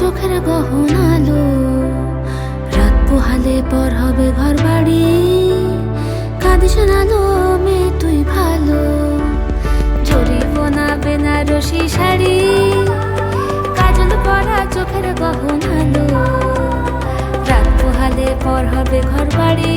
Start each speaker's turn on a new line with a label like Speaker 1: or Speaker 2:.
Speaker 1: চোখের গহন আলো। রাত পোহালে পর হবে ঘর বাড়ি কাঁদিস নালো মেয়ে তুই ভালো। জরিব না বেনারসি শাড়ি। কাজল পরা চোখের গহনালো রাত পোহালে পর হবে ঘর বাড়ি